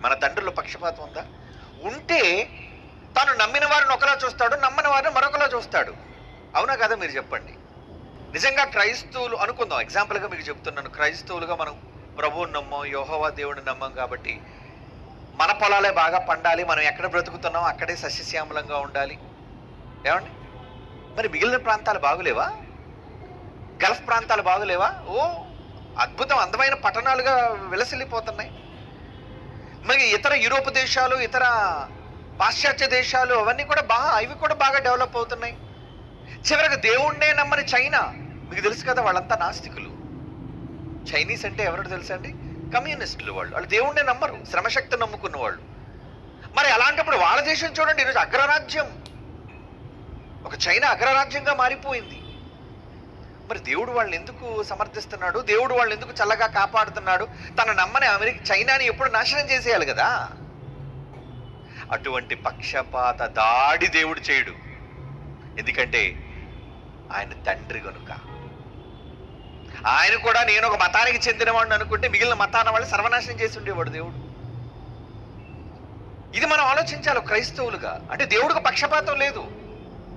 మన తండ్రిలో పక్షపాతం ఉందా? ఉంటే తాను నమ్మిన వారిని ఒకలా చూస్తాడు నమ్మని వారిని మరొకలా చూస్తాడు. అవునా కదా మీరు చెప్పండి? నిజంగా క్రైస్తవులు అనుకుందాం. ఎగ్జాంపుల్గా మీకు చెప్తున్నాను. క్రైస్తవులుగా మనం ప్రభువుని నమ్మం యోహోవా దేవుడిని నమ్మం కాబట్టి మన పొలాలే బాగా పండాలి మనం ఎక్కడ బ్రతుకుతున్నాం? అక్కడే సస్యశ్యామలంగా ఉండాలి. ఏమండి? మరి మిగిలిన ప్రాంతాలు బాగులేవా? గల్ఫ్ ప్రాంతాలు బాగులేవా? ఓ అద్భుతం. అందమైన పట్టణాలుగా విలసిల్లిపోతున్నాయి. మరి ఇతర యూరోప్ దేశాలు ఇతర పాశ్చాత్య దేశాలు అవన్నీ కూడా బాగా అవి కూడా బాగా డెవలప్ అవుతున్నాయి. చివరికి దేవుణ్ణే నమ్మని చైనా మీకు తెలుసు కదా వాళ్ళంతా నాస్తికులు. చైనీస్ అంటే ఎవరో తెలుసా అండి? కమ్యూనిస్టులు వాళ్ళు. వాళ్ళు దేవుణ్ణే నమ్మరు శ్రమశక్తి నమ్ముకున్న వాళ్ళు. మరి అలాంటప్పుడు వాళ్ళ దేశం చూడండి ఈరోజు అగ్రరాజ్యం. ఒక చైనా అగ్రరాజ్యంగా మారిపోయింది. మరి దేవుడు వాళ్ళని ఎందుకు సమర్థిస్తున్నాడు? దేవుడు వాళ్ళని ఎందుకు చల్లగా కాపాడుతున్నాడు? తన నమ్మని అమెరికా చైనాని ఎప్పుడు నాశనం చేసేయాలి కదా? అటువంటి పక్షపాత దాడి దేవుడు చేయడు. ఎందుకంటే ఆయన తండ్రి కనుక ఆయన కూడా నేను ఒక మతానికి చెందినవాడిని అనుకుంటే మిగిలిన మతాన వాళ్ళు సర్వనాశనం చేసి ఉండేవాడు దేవుడు. ఇది మనం ఆలోచించాలి క్రైస్తవులుగా. అంటే దేవుడికి పక్షపాతం లేదు.